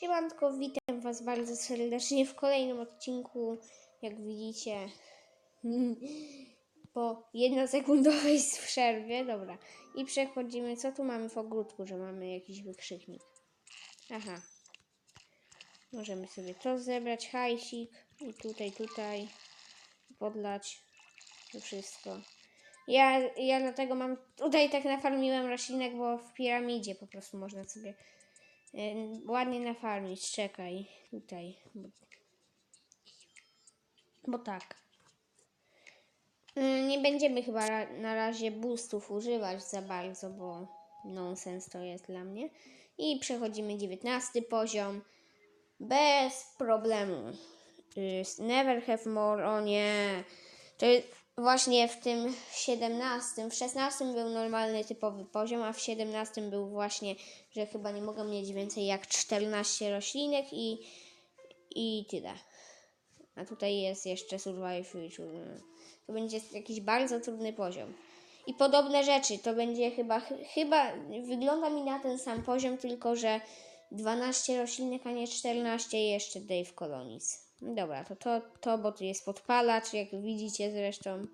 Siemanko, witam Was bardzo serdecznie w kolejnym odcinku. Jak widzicie, po jednosekundowej przerwie. Dobra, i przechodzimy. Co tu mamy w ogródku, że mamy jakiś wykrzyknik? Aha. Możemy sobie to zebrać, hajsik i tutaj, tutaj podlać to wszystko. Ja, ja dlatego mam tutaj tak nafarmiłem roślinek, bo w piramidzie po prostu można sobie ładnie nafarmić, czekaj, tutaj. Bo, bo tak. Ym, nie będziemy chyba na razie boostów używać za bardzo, bo nonsens to jest dla mnie. I przechodzimy 19 poziom. Bez problemu. Y, Never have more, o nie. To jest właśnie w tym 17, w 16 był normalny typowy poziom, a w 17 był właśnie, że chyba nie mogę mieć więcej jak 14 roślinek i, i tyle. A tutaj jest jeszcze Survive Future. To będzie jakiś bardzo trudny poziom. I podobne rzeczy, to będzie chyba, chyba wygląda mi na ten sam poziom, tylko że 12 roślinek, a nie 14 i jeszcze Dave Colonies. Dobra, to, to, to bo tu jest podpalacz, jak widzicie zresztą.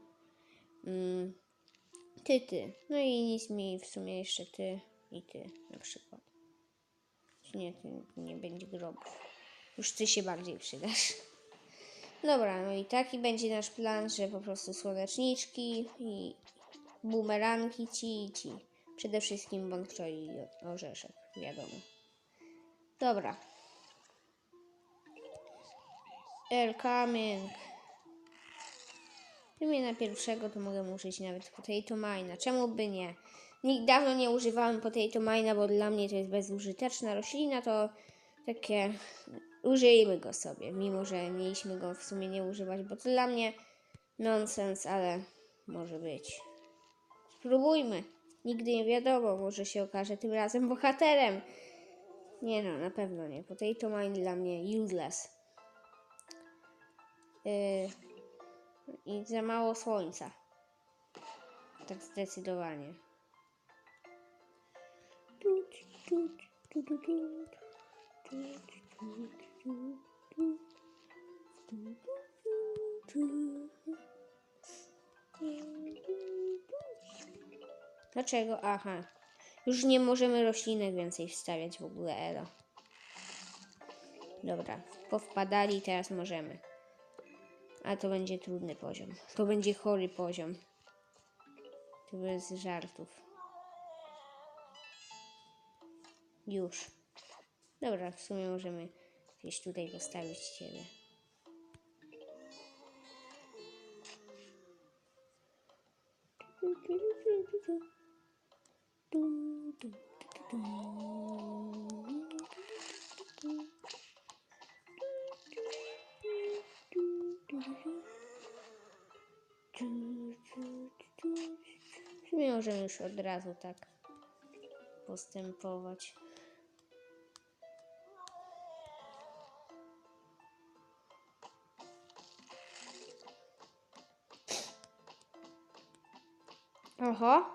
Mm, ty, ty. No i nic mi w sumie jeszcze ty i ty na przykład. Nie, ty, nie będzie grobów. Już ty się bardziej przydasz. Dobra, no i taki będzie nasz plan, że po prostu słoneczniczki i bumeranki ci i ci. Przede wszystkim bądźco i orzeszek, wiadomo. Dobra. Air coming. Gdybym na pierwszego, to mogę użyć nawet potato mine. Czemu by nie? Nikt dawno nie używałem potato mine, bo dla mnie to jest bezużyteczna roślina, to takie użyjmy go sobie, mimo że mieliśmy go w sumie nie używać, bo to dla mnie nonsens, ale może być. Spróbujmy. Nigdy nie wiadomo, może się okaże tym razem bohaterem. Nie no, na pewno nie. Potato mine dla mnie useless. Yy, I za mało słońca. Tak zdecydowanie. Dlaczego? Aha. Już nie możemy roślinek więcej wstawiać w ogóle, elo. Dobra, powpadali, teraz możemy. A to będzie trudny poziom. To będzie chory poziom. To bez żartów. Już. Dobra, w sumie możemy gdzieś tutaj postawić ciebie. W sumie możemy już od razu tak postępować. Oho.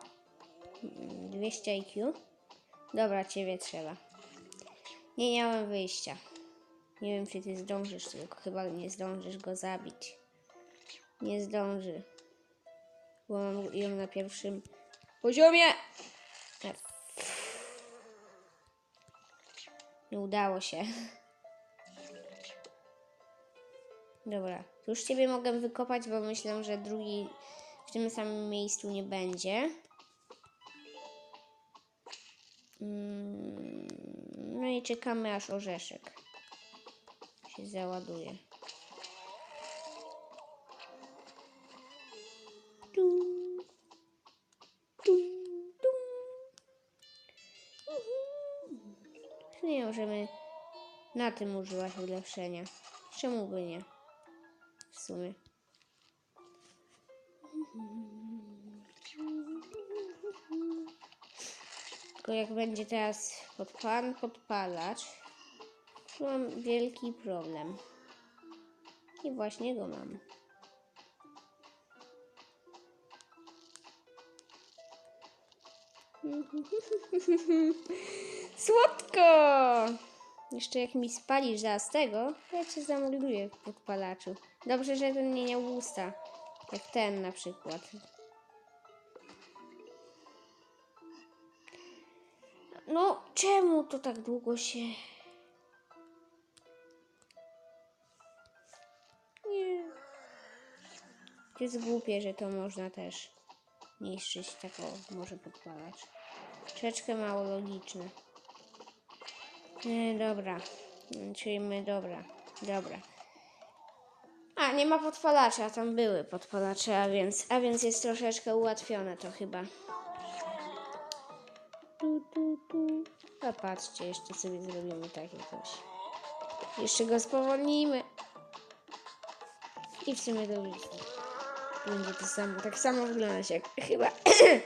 Mm, 200 IQ. Dobra, ciebie trzeba. Nie miałem wyjścia. Nie wiem, czy ty zdążysz, tylko chyba nie zdążysz go zabić. Nie zdąży. Bo mam ją na pierwszym poziomie. F. Nie udało się. Dobra, już ciebie mogę wykopać, bo myślę, że drugi w tym samym miejscu nie będzie. Mm, No i czekamy aż orzeszek się załaduje. Nie możemy na tym używać ulepszenia. Czemu by nie? W sumie. Tylko jak będzie teraz pod pan podpalacz, to mam wielki problem. I właśnie go mam. Słodko! Jeszcze jak mi spalisz zaraz tego, to ja cię zamorduję w podpalaczu. Dobrze, że ten nie miał usta. Jak ten na przykład. No, czemu to tak długo się... Nie. To jest głupie, że to można też niszczyć, tak o, może podpalać. Troszeczkę mało logiczne. Nie, dobra. Czyli my, dobra. Dobra. A, nie ma podpalacza, tam były podpalacze, a więc, a więc jest troszeczkę ułatwione to chyba. Tu, tu, tu. A patrzcie, jeszcze sobie zrobimy takie coś. Jeszcze go spowolnimy. I w sumie to już będzie to samo. Tak samo wyglądać jak chyba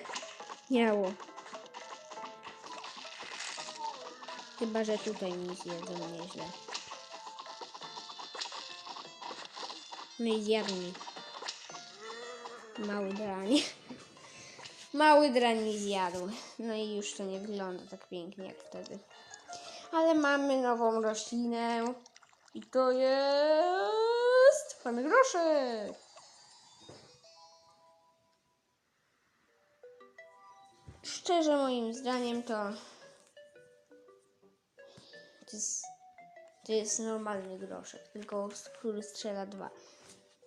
miało. Chyba, że tutaj nic jedzą nieźle. No i zjadł. Mały drań. Mały drań mi zjadł. No i już to nie wygląda tak pięknie jak wtedy. Ale mamy nową roślinę. I to jest... Pan Groszek. Szczerze moim zdaniem to... To jest, to jest normalny groszek, tylko który strzela dwa.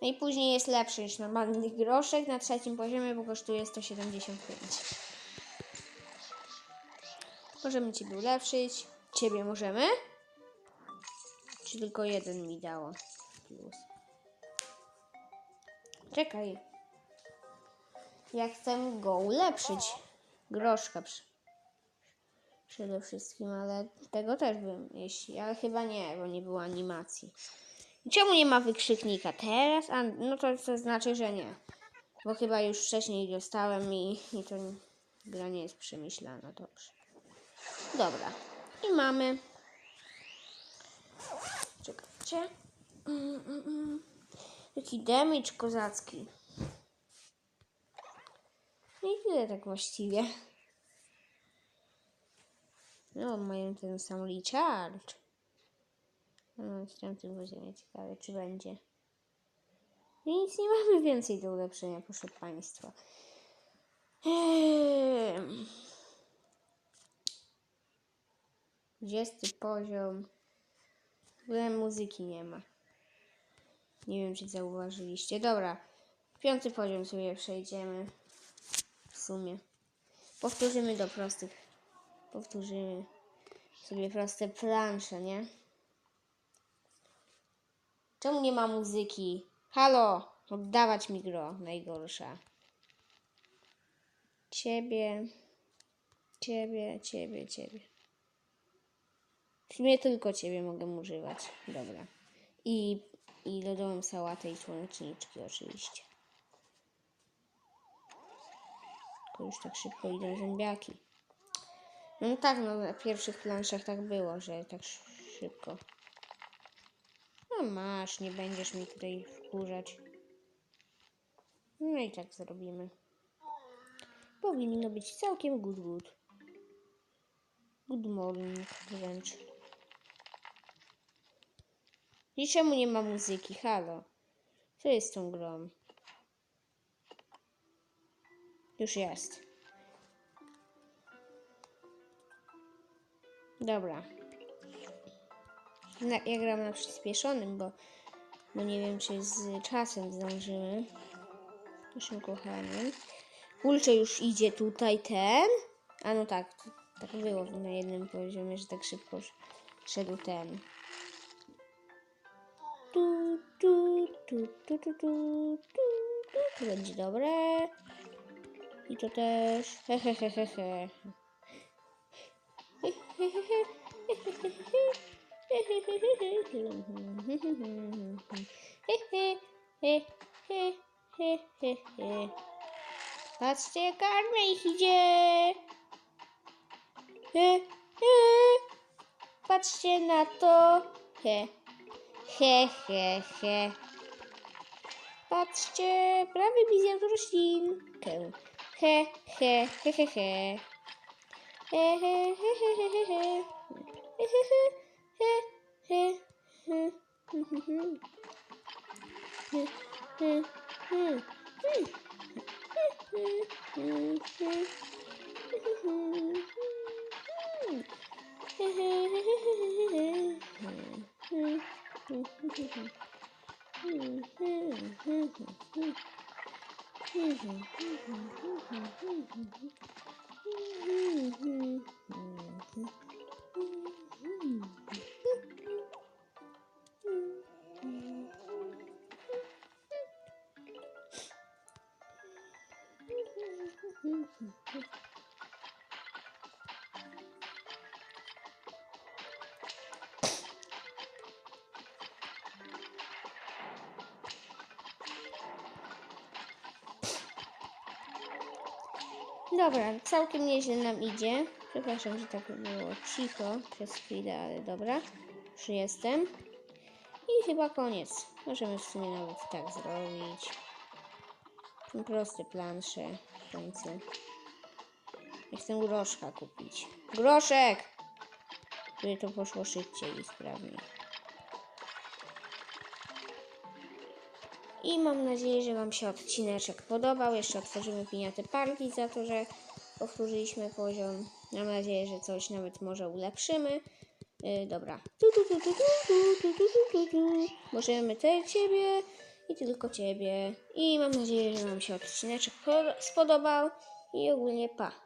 No i później jest lepszy niż normalny groszek na trzecim poziomie, bo kosztuje 175. Możemy Ciebie ulepszyć. Ciebie możemy? Czy tylko jeden mi dało? Plus. Czekaj. Ja chcę go ulepszyć. Groszka przy przede wszystkim, ale tego też bym, jeśli, ale chyba nie, bo nie było animacji. Czemu nie ma wykrzyknika teraz? A, no to, to znaczy, że nie. Bo chyba już wcześniej dostałem i, i to gra nie jest przemyślana. Dobrze. Dobra. I mamy. Czekajcie. Mm, mm, mm. Taki damage kozacki. I tyle tak właściwie. No, mają ten sam recharge. No, w tamtym poziomie ciekawe, czy będzie. Nic nie mamy więcej do ulepszenia, proszę Państwa. Ehm. 20 poziom. W ogóle muzyki nie ma. Nie wiem, czy zauważyliście. Dobra. Piąty poziom sobie przejdziemy. Sumie. Powtórzymy do prostych. Powtórzymy sobie proste plansze, nie? Czemu nie ma muzyki? Halo! Oddawać mi gro, najgorsza. Ciebie, ciebie, ciebie, ciebie. W sumie tylko ciebie mogę używać. Dobra. I, i lodową sałatę i słoneczniczki oczywiście. To już tak szybko idą zębiaki. No tak, no na pierwszych planszach tak było, że tak sz- szybko. No masz, nie będziesz mi tutaj wkurzać. No i tak zrobimy. Powinno być całkiem good good. Good morning wręcz. I czemu nie ma muzyki? Halo. Co jest tą grą? Już jest. Dobra. Na, ja gram na przyspieszonym, bo, bo nie wiem, czy z czasem zdążymy. Naszym kochanym. Ulcze już idzie tutaj ten. A no tak, tak było na jednym poziomie, że tak szybko sz- szedł ten. Tu, tu, tu, tu, tu, tu, tu, tu. Będzie dobre. I to też. He, he, he, he, he. Patrzcie, karmę ich idzie. Patrzcie na to. He, he, he, he. Patrzcie, prawie mi zjadł roślinkę. He, he, he, he, he. He, he, he, he, he, he, he. He, he, he. he, he, he, hm, hm, hm. He, he, Mm-hmm. Dobra, całkiem nieźle nam idzie. Przepraszam, że tak było cicho przez chwilę, ale dobra. Już jestem. I chyba koniec. Możemy w sumie nawet tak zrobić. Proste plansze w końcu. Ja chcę groszka kupić. Groszek! Żeby to poszło szybciej i sprawniej. I mam nadzieję, że Wam się odcineczek podobał. Jeszcze otworzymy piniaty parki za to, że powtórzyliśmy poziom. Mam nadzieję, że coś nawet może ulepszymy. Yy, dobra. Możemy te ciebie i tylko ciebie. I mam nadzieję, że Wam się odcineczek spodobał. I ogólnie pa.